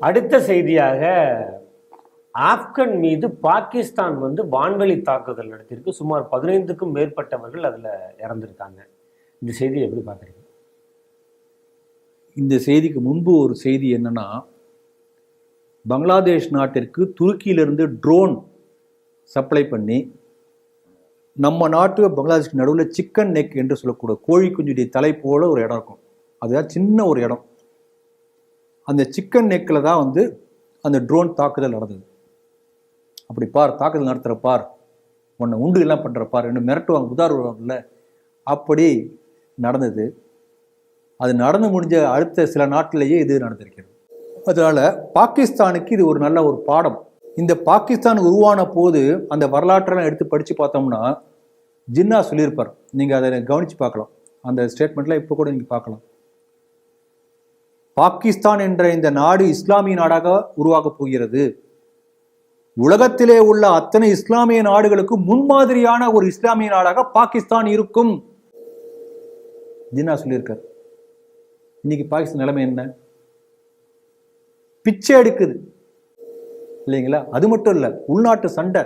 அடுத்த செய்தியாக ஆப்கன் மீது பாகிஸ்தான் வந்து வான்வெளி தாக்குதல் நடத்தியிருக்கு. சுமார் பதினைந்துக்கும் மேற்பட்டவர்கள் அதில் இறந்திருக்காங்க. இந்த செய்தியை எப்படி பார்க்குறீங்க? இந்த செய்திக்கு முன்பு ஒரு செய்தி என்னன்னா பங்களாதேஷ் நாட்டிற்கு துருக்கியிலிருந்து ட்ரோன் சப்ளை பண்ணி நம்ம நாட்டு பங்களாதேஷ்க்கு நடுவில் சிக்கன் நெக் என்று சொல்லக்கூடிய கோழி குஞ்சுடைய தலை போல ஒரு இடம் இருக்கும். அதுதான் சின்ன ஒரு இடம். அந்த சிக்கன் நெக்கில் தான் வந்து அந்த ட்ரோன் தாக்குதல் நடந்தது. அப்படி பார் தாக்குதல் நடத்துகிற பார் உன்னை உண்டு எல்லாம் பண்ணுற பார் என்ன மிரட்டுவாங்க உதாரணம்ல அப்படி நடந்தது. அது நடந்து முடிஞ்ச அடுத்த சில நாட்டிலேயே இது நடந்திருக்கிறது. அதனால் பாகிஸ்தானுக்கு இது ஒரு நல்ல ஒரு பாடம். இந்த பாகிஸ்தான் உருவான போது அந்த வரலாற்றெல்லாம் எடுத்து படித்து பார்த்தோம்னா ஜின்னா சொல்லியிருப்பார். நீங்கள் அதை கவனித்து பார்க்கலாம். அந்த ஸ்டேட்மெண்ட்லாம் இப்போ கூட நீங்கள் பார்க்கலாம். பாகிஸ்தான் என்ற இந்த நாடு இஸ்லாமிய நாடாக உருவாகப் போகிறது. உலகத்திலே உள்ள அத்தனை இஸ்லாமிய நாடுகளுக்கு முன்மாதிரியான ஒரு இஸ்லாமிய நாடாக பாகிஸ்தான் இருக்கும். ஜின்னா சொல்லியிருக்கார். இன்னைக்கு பாகிஸ்தான் நிலைமை என்ன? பிச்சை எடுக்குது. இல்லைங்களா? அது மட்டும் இல்லை உள்நாட்டு சண்டை.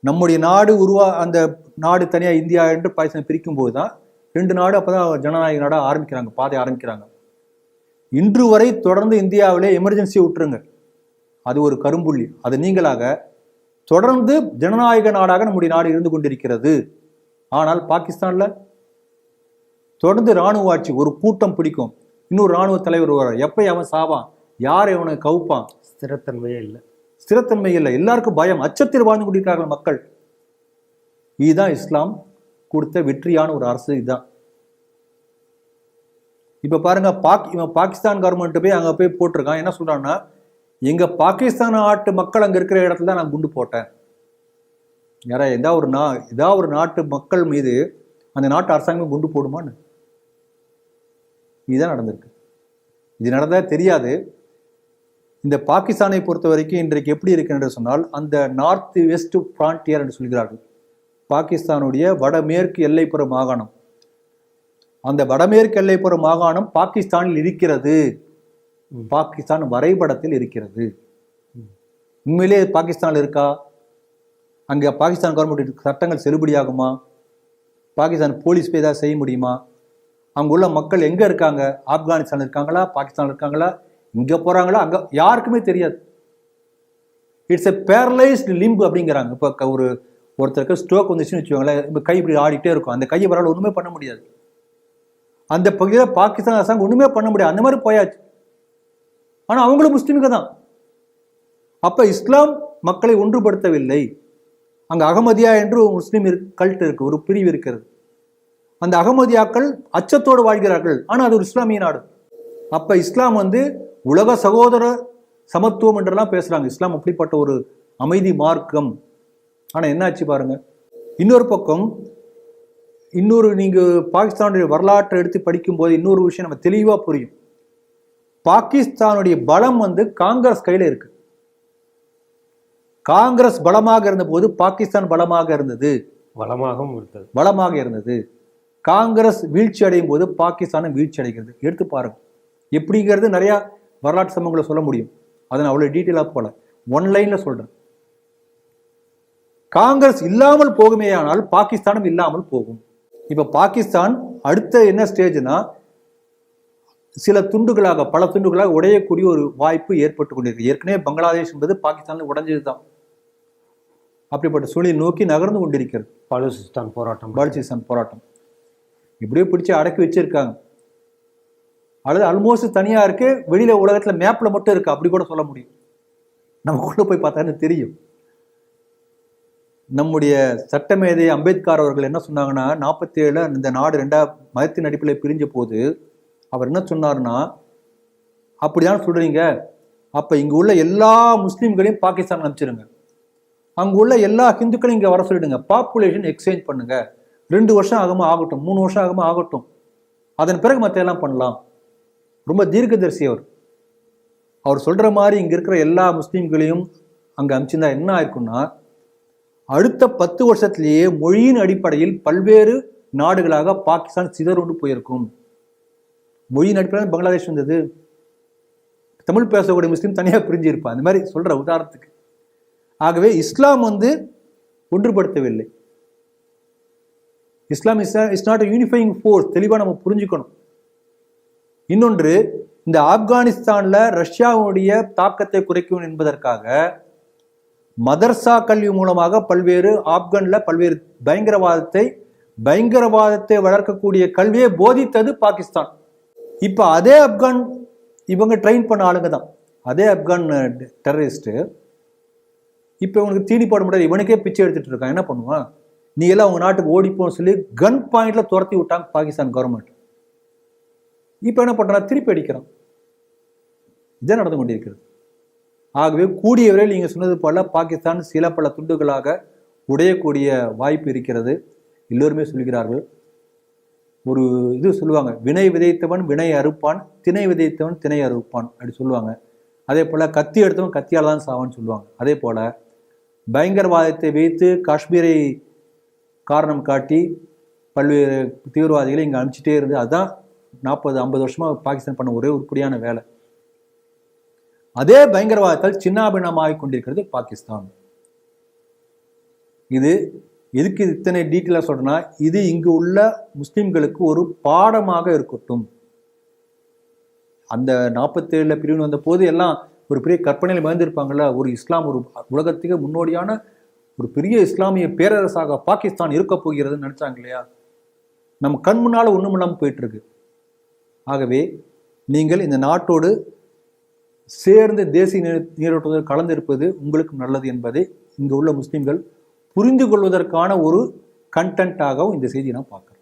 நம்முடைய நாடு உருவா அந்த நாடு தனியாக இந்தியா என்று பாகிஸ்தான் பிரிக்கும் போது தான் ரெண்டு நாடு அப்போதான் ஜனநாயக நாடாக ஆரம்பிக்கிறாங்க பாதை ஆரம்பிக்கிறாங்க. இன்று வரை தொடர்ந்து இந்தியாவிலே எமர்ஜென்சி விட்டுருங்க அது ஒரு கரும்புள்ளி. அது நீங்களாக தொடர்ந்து ஜனநாயக நாடாக நம்முடைய நாடு இருந்து கொண்டிருக்கிறது. ஆனால் பாகிஸ்தான்ல தொடர்ந்து ராணுவ ஆட்சி ஒரு கூட்டம் பிடிக்கும். இன்னொரு ராணுவ தலைவர் வருவார். எப்ப அவன் சாவான்? யார் அவனை கவுப்பான்? ஸ்திரத்தன்மையே இல்லை. ஸ்திரத்தன்மை இல்லை. எல்லாருக்கும் பயம். அச்சத்தில் வாழ்ந்து கொண்டிருக்கிறார்கள் மக்கள். இதுதான் இஸ்லாம் கொடுத்த வெற்றியான ஒரு அரசு. இதுதான். இப்போ பாருங்க பாக் இவன் பாகிஸ்தான் கவர்மெண்ட் போய் அங்கே போய் போட்டிருக்கான். என்ன சொல்றான்னா எங்க பாகிஸ்தான் நாட்டு மக்கள் அங்கே இருக்கிற இடத்துல தான் நான் குண்டு போட்டேன். யாரா எதா ஒரு நா ஏதாவது ஒரு நாட்டு மக்கள் மீது அந்த நாட்டு அரசாங்கம் குண்டு போடுமான்னு? இதுதான் நடந்திருக்கு. இது நடந்தா தெரியாது. இந்த பாகிஸ்தானை பொறுத்த வரைக்கும் இன்றைக்கு எப்படி இருக்கு என்று சொன்னால் அந்த நார்த் வெஸ்ட் ஃப்ரான்டியர் என்று சொல்கிறார்கள். பாகிஸ்தானுடைய வடமேற்கு எல்லைப்புற மாகாணம். அந்த வடமேற்கு எல்லைப்புற மாகாணம் பாகிஸ்தானில் இருக்கிறது. பாகிஸ்தான் வரைபடத்தில் இருக்கிறது. உண்மையிலே பாகிஸ்தானில் இருக்கா? அங்கே பாகிஸ்தான் கவர்மெண்ட் சட்டங்கள் செல்லுபடியாகுமா? பாகிஸ்தான் போலீஸ் போய் ஏதாவது செய்ய முடியுமா? அங்குள்ள மக்கள் எங்கே இருக்காங்க? ஆப்கானிஸ்தான் இருக்காங்களா? பாகிஸ்தான் இருக்காங்களா? இங்கே போகிறாங்களா அங்கே யாருக்குமே தெரியாது. இட்ஸ் எ பேரலைஸ்டு லிம்பு அப்படிங்கிறாங்க. இப்போ ஒரு ஒருத்தருக்கு ஸ்ட்ரோக் வந்துச்சுன்னு வச்சுக்கோங்களேன். இப்போ கை இப்படி ஆடிட்டே இருக்கும். அந்த கையை வரால் ஒன்றுமே பண்ண முடியாது. அந்த பகுதியில் பாகிஸ்தான் அரசாங்கம் ஒன்றுமே பண்ண முடியாது. அந்த மாதிரி போயாச்சு. ஆனால் அவங்களும் முஸ்லீம்க தான். அப்போ இஸ்லாம் மக்களை ஒன்றுபடுத்தவில்லை. அங்கே அகமதியா என்று ஒரு முஸ்லீம் கல்ட் இருக்கு ஒரு பிரிவு இருக்கிறது. அந்த அகமதியாக்கள் அச்சத்தோடு வாழ்கிறார்கள். ஆனால் அது ஒரு இஸ்லாமிய நாடு. அப்போ இஸ்லாம் வந்து உலக சகோதர சமத்துவம் என்றெல்லாம் பேசுகிறாங்க இஸ்லாம் அப்படிப்பட்ட ஒரு அமைதி மார்க்கம். ஆனால் என்னாச்சு பாருங்க. இன்னொரு பக்கம் இன்னொரு நீங்க பாகிஸ்தானுடைய வரலாற்றை எடுத்து படிக்கும்போது இன்னொரு விஷயம் நம்ம தெளிவா புரியும். பாகிஸ்தானுடைய பலம் வந்து காங்கிரஸ் கையில இருக்கு. காங்கிரஸ் பலமாக இருந்தபோது பாகிஸ்தான் பலமாக இருந்தது. வளமாகவும் இருந்தது. பலமாக இருந்தது. காங்கிரஸ் வீழ்ச்சி அடையும் போது பாகிஸ்தானும் வீழ்ச்சி அடைகிறது. எடுத்து பாருங்க. எப்படிங்கிறது நிறைய வரலாற்று சம்பவங்களை சொல்ல முடியும். அதை நான் அவ்வளவு டீட்டெயிலாக போல. ஒன் லைன்ல சொல்றேன். காங்கிரஸ் இல்லாமல் போகுமேயானால் பாகிஸ்தானும் இல்லாமல் போகும். இப்ப பாகிஸ்தான் அடுத்த என்ன ஸ்டேஜ்னா சில துண்டுகளாக பல துண்டுகளாக உடையக்கூடிய ஒரு வாய்ப்பு ஏற்பட்டு கொண்டிருக்கு. ஏற்கனவே பங்களாதேஷ் என்பது பாகிஸ்தானில் உடைஞ்சது தான் அப்படிப்பட்ட சூழலை நோக்கி நகர்ந்து கொண்டிருக்கிறது. பலுசிஸ்தான் போராட்டம். பாலிசிஸ்தான் போராட்டம். இப்படியே பிடிச்சு அடக்கி வச்சிருக்காங்க. அல்லது ஆல்மோஸ்ட் தனியா இருக்கு வெளியில உலகத்துல மேப்ல மட்டும் இருக்கு. அப்படி கூட சொல்ல முடியும். நம்ம கொண்டு போய் பார்த்தா தெரியும். நம்முடைய சட்டமேதை அம்பேத்கர் அவர்கள் என்ன சொன்னாங்கன்னா நாற்பத்தி ஏழில் இந்த நாடு ரெண்டா மதத்தின் அடிப்படையில் பிரிஞ்ச போது அவர் என்ன சொன்னார்னா அப்படிதான் சொல்கிறீங்க அப்போ இங்கே உள்ள எல்லா முஸ்லீம்களையும் பாகிஸ்தான் அனுப்பிச்சிருங்க. அங்கே உள்ள எல்லா ஹிந்துக்களையும் இங்கே வர சொல்லிடுங்க. பாப்புலேஷன் எக்ஸ்சேஞ்ச் பண்ணுங்க. ரெண்டு வருஷம் ஆகுமா ஆகட்டும். மூணு வருஷம் ஆகுமா ஆகட்டும். அதன் பிறகு மற்ற எல்லாம் பண்ணலாம். ரொம்ப தீர்க்கதரிசி அவர். அவர் சொல்கிற மாதிரி இங்கே இருக்கிற எல்லா முஸ்லீம்களையும் அங்கே அனுப்பிச்சிருந்தா என்ன ஆயிருக்குன்னா அடுத்த பத்து வருஷத்திலேயே மொழியின் அடிப்படையில் பல்வேறு நாடுகளாக பாகிஸ்தான் சிதறுண்டு போயிருக்கும். மொழியின் அடிப்படையில் பங்களாதேஷ் வந்தது. தமிழ் பேசக்கூடிய முஸ்லீம் தனியாக பிரிஞ்சு இருப்பான் அந்த மாதிரி சொல்கிற உதாரணத்துக்கு. ஆகவே இஸ்லாம் வந்து ஒன்றுபடுத்தவில்லை. Islam is is not unifying force தெளிவாக நம்ம புரிஞ்சுக்கணும். இன்னொன்று இந்த ஆப்கானிஸ்தானில் ரஷ்யாவுடைய தாக்கத்தை குறைக்கும் என்பதற்காக மதர்சா கல்வி மூலமாக பல்வேறு ஆப்கான்ல பல்வேறு பயங்கரவாதத்தை பயங்கரவாதத்தை வளர்க்கக்கூடிய கல்வியை போதித்தது பாகிஸ்தான். இப்போ அதே ஆப்கான் இவங்க ட்ரெயின் பண்ண ஆளுங்க தான். அதே ஆப்கான் டெரரிஸ்ட்டு இப்போ இவனுக்கு தீனி போட முடியாது. இவனுக்கே பிச்சை எடுத்துட்டு இருக்கான். என்ன பண்ணுவான்? நீ எல்லாம் உங்க நாட்டுக்கு ஓடிப்போன்னு சொல்லி கன் பாயிண்ட்ல துரத்தி விட்டாங்க பாகிஸ்தான் கவர்மெண்ட் இப்போ என்ன பண்றான்? திருப்பி அடிக்கிறான். இதான் நடந்து கொண்டிருக்கிறது. ஆகவே கூடிய விரைவில் சொன்னது போல பாகிஸ்தான் சில பல துண்டுகளாக உடையக்கூடிய வாய்ப்பு இருக்கிறது. எல்லோருமே சொல்கிறார்கள். ஒரு இது சொல்லுவாங்க வினை விதைத்தவன் வினை அறுப்பான் திணை விதைத்தவன் திணை அறுப்பான் அப்படி சொல்லுவாங்க. அதே போல் கத்தி எடுத்தவன் கத்தியால் தான் சாவான்னு சொல்லுவாங்க. அதே போல் பயங்கரவாதத்தை வைத்து காஷ்மீரை காரணம் காட்டி பல்வேறு தீவிரவாதிகளை இங்கே அனுப்பிச்சிட்டே இருந்து அதுதான் நாற்பது ஐம்பது வருஷமாக பாகிஸ்தான் பண்ண ஒரே உருப்படியான வேலை. அதே பயங்கரவாதத்தால் சின்னாபின்னமாகிக் கொண்டிருக்கிறது பாகிஸ்தான். இது எதுக்கு இத்தனை டீட்டெயிலாக சொல்கிறேன்னா இது இங்கு உள்ள முஸ்லீம்களுக்கு ஒரு பாடமாக இருக்கட்டும். அந்த நாற்பத்தேழில் பிரிவு வந்த போது எல்லாம் ஒரு பெரிய கற்பனையில் மயந்திருப்பாங்கள்ல ஒரு இஸ்லாம் ஒரு உலகத்துக்கு முன்னோடியான ஒரு பெரிய இஸ்லாமிய பேரரசாக பாகிஸ்தான் இருக்க போகிறதுன்னு நினச்சாங்க இல்லையா? நம்ம கண் முன்னால ஒன்றும் இல்லாமல் போயிட்டுருக்கு ஆகவே நீங்கள் இந்த நாட்டோடு சேர்ந்து தேசிய நீரோட்டத்தில் கலந்திருப்பது உங்களுக்கு நல்லது என்பதை இங்கு உள்ள முஸ்லீம்கள் புரிந்து கொள்வதற்கான ஒரு கண்டென்ட்டாகவும் இந்த செய்தியை நான் பார்க்கலாம்